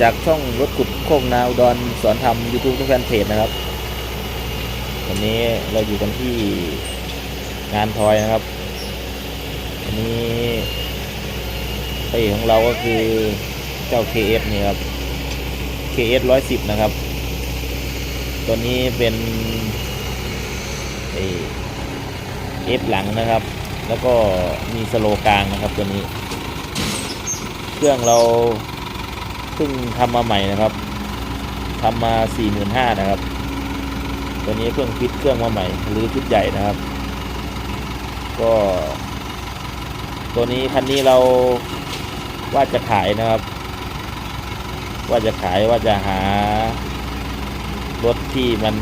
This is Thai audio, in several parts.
จากช่องรถขุดโคกนาอุดรสอนทำยูทูบทุกแฟนเพจนะครับ วันนี้เราอยู่กันที่งานทอยนะครับวันนี้พระเอกของเราก็คือเจ้า KF นี่ครับ KF 110 นะครับ ตัวนี้เป็นไอ F หลังนะครับ แล้วก็มีสโลกลางนะครับตัวนี้ เครื่องเรา เพิ่งทำมาใหม่นะครับทำมา45,000นะครับ ตัวนี้เพิ่งฟิตเครื่องมาใหม่หรือชุดใหญ่นะครับ ก็ ตัวนี้คันนี้เราว่าจะขายนะครับ ว่าจะขายว่าจะหารถที่มัน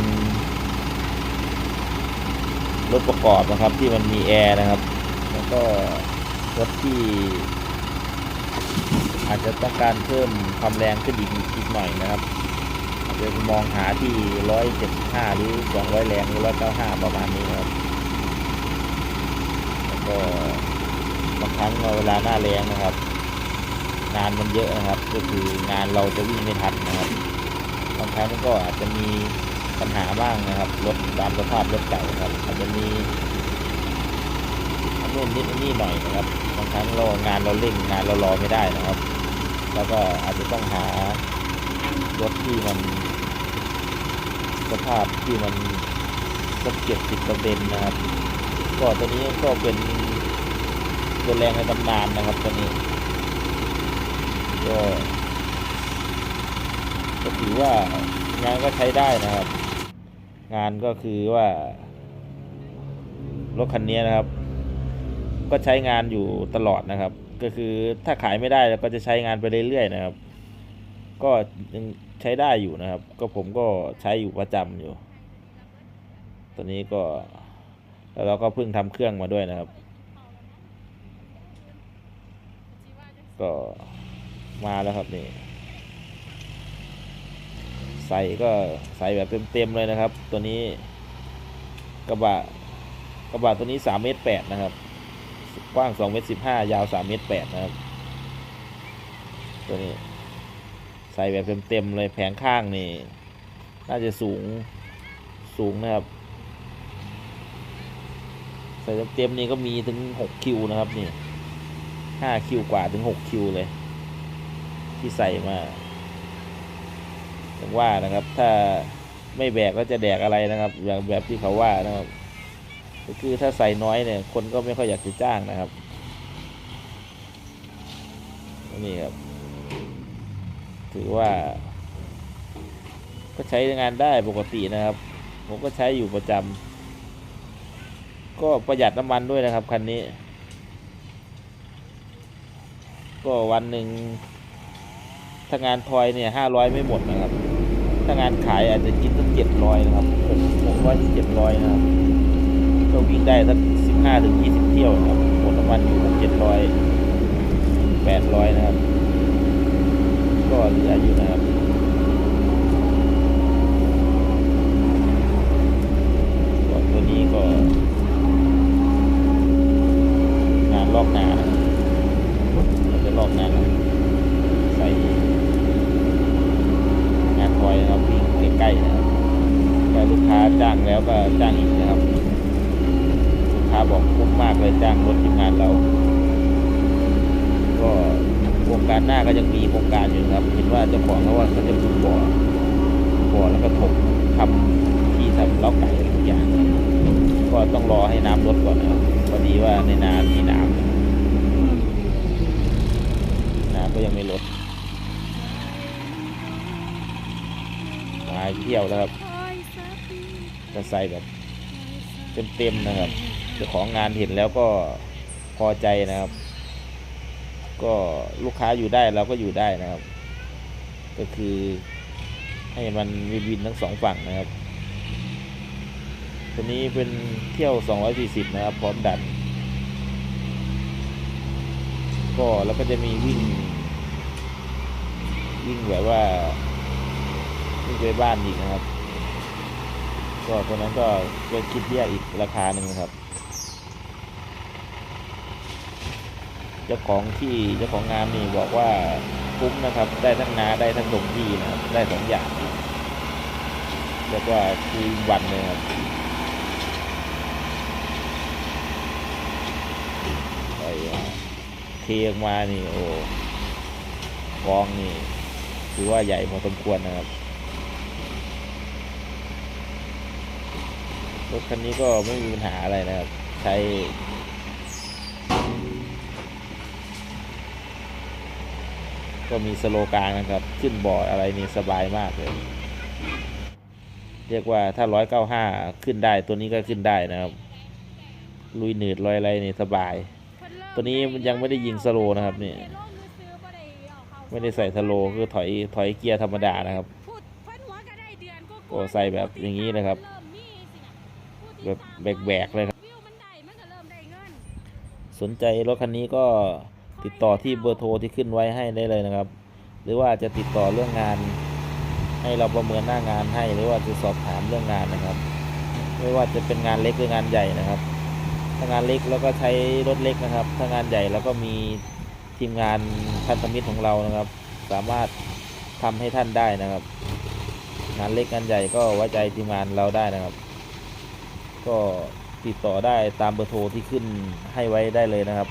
รถประกอบนะครับที่มันมีแอร์นะครับ แล้วก็รถที่ อาจจะต้องการเพิ่มความแรงขึ้นอีกอีกหน่อยนะครับอาจจะมองหาที่ 175 หรือ 200 แรงหรือ 195 ประมาณนี้ครับแล้วก็บางครั้งเวลาหน้าแรงนะครับ งานมันเยอะนะครับ ก็คืองานเราจะวิ่งไม่ทันนะครับบางครั้งก็อาจจะมีปัญหาบ้างนะครับรถตามสภาพรถเก่าครับ อาจจะมีนู่นนิดอันนี่หน่อยนะครับบางครั้งเรางานเราเร่งงานเรารอไม่ได้นะครับ แล้วก็อาจจะต้องหารถที่มันสภาพที่มันสักเจ็ดสิบเปอร์เซ็นต์นะครับ ก็ตัวนี้ก็เป็นตัวแรงในตำนานนะครับตัวนี้ ก็ก็ถือว่างานก็ใช้ได้นะครับ งานก็คือว่ารถคันนี้นะครับ ก็ใช้งานอยู่ตลอดนะครับ ก็คือถ้าขายไม่ได้เราก็จะใช้งานไปเรื่อยๆนะครับ ก็ยังใช้ได้อยู่นะครับ ก็ผมก็ใช้อยู่ประจำอยู่ ตอนนี้ก็แล้วเราก็เพิ่งทำเครื่องมาด้วยนะครับ ก็มาแล้วครับนี่ใส่ก็ใส่แบบเต็มๆเลยนะครับ ตัวนี้กระบะกระบะตัวนี้สามเมตรแปดนะครับ กว้าง2เมตร15 ยาว3เมตร8นะครับ ตัวนี้ ใส่แบบเต็มๆเลยแผงข้างนี่ น่าจะสูงสูงนะครับ ใส่เต็มๆนี่ก็มีถึง6คิวนะครับนี่5คิวกว่าถึง6คิวเลย ที่ใส่มาถึงว่านะครับ ถ้าไม่แบกก็จะแดกอะไรนะครับ อย่างแบบที่เขาว่านะครับ ก็คือถ้าใส่น้อยเนี่ย คนก็ไม่ค่อยอยากจะจ้างนะครับ นี่ครับ ถือว่า ก็ใช้งานได้ปกตินะครับ ผมก็ใช้อยู่ประจำก็ประหยัดน้ำมันด้วยนะครับคันนี้ ก็วันหนึ่งถ้างานทอยเนี่ยห้าร้อยไม่หมดนะครับ ถ้างานขายอาจจะกินตั้งเจ็ดร้อยนะครับหกร้อยเจ็ดร้อยนะครับ ก็วิ่งได้สักสิบห้าถึงยี่สิบเที่ยวนะครับหมดน้ำมันอยู่หกเจ็ดร้อยแปดร้อยนะครับ ก็เหลืออยู่นะครับก็ตัวนี้ก็งานลอกนาเราจะลอกนาใส่งานคอยนะครับวิ่งใกล้ๆนะครับถ้าลูกค้าจ้างแล้วก็จ้างอีกนะครับ ลูกค้าบอก คุ้มมากเลยจ้างรถทีมงานเรา ก็โครงการหน้าก็ยังมีโครงการอยู่ครับ เห็นว่าเจ้าของเขาว่าเขาจะปลูกบ่อบ่อแล้วก็ถมทำที่ทำเล้าไก่ทุกอย่าง ก็ต้องรอให้น้ำลดก่อนนะครับพอดีว่าในนามีน้ำน้ำก็ยังไม่ลดมาเที่ยวแล้วครับจะใส่แบบเต็มๆนะครับ เจ้าของงานเห็นแล้วก็พอใจนะครับ ก็ลูกค้าอยู่ได้เราก็อยู่ได้นะครับ ก็คือให้มันวินวินทั้งสองฝั่งนะครับตัวนี้เป็นเที่ยว 240 นะครับ พร้อมดัน ก็แล้วก็จะมีวิ่ง วิ่งแบบว่าวิ่งไปบ้านอีกนะครับ ก็ตัวนั้นก็ก็คิดแยกอีกราคาหนึ่งนะครับ เจ้าของที่เจ้าของงานนี่บอกว่าคุ้มนะครับ ได้ทั้งนาได้ทั้งดงที่นะครับได้สองอย่างเรียกว่าคือวันเลยครับไปเทออกมานี่โอ้กองนี่ถือว่าใหญ่พอสมควรนะครับรถคันนี้ก็ไม่มีปัญหาอะไรนะครับ ใช้ ก็มีสโลกางนะครับ ขึ้นบอร์ดอะไรนี่สบายมากเลย เรียกว่าถ้าร้อยเก้าห้าขึ้นได้ตัวนี้ก็ขึ้นได้นะครับ ลุยหนืดลอยอะไรนี่สบาย ตัวนี้มันยังไม่ได้ยิงสโลนะครับนี่ไม่ได้ใส่สโลคือถอยถอยเกียร์ธรรมดานะครับก็ได้เดือนก็โอ้ใส่แบบอย่างนี้นะครับ แบบแบกๆเลยครับสนใจรถคันนี้ก็ ติดต่อที่เบอร์โทรที่ขึ้นไว้ให้ได้เลยนะครับ หรือว่าจะติดต่อเรื่องงาน ให้เราประเมินหน้างานให้ หรือว่าจะสอบถามเรื่องงานนะครับ ไม่ว่าจะเป็นงานเล็กหรืองานใหญ่นะครับ ถ้างานเล็กเราก็ใช้รถเล็กนะครับ ถ้างานใหญ่เราก็มีทีมงานพันธมิตรของเรานะครับ สามารถทำให้ท่านได้นะครับ งานเล็กงานใหญ่ก็ไว้ใจทีมงานเราได้นะครับ ก็ติดต่อได้ตามเบอร์โทรที่ขึ้นให้ไว้ได้เลยนะครับ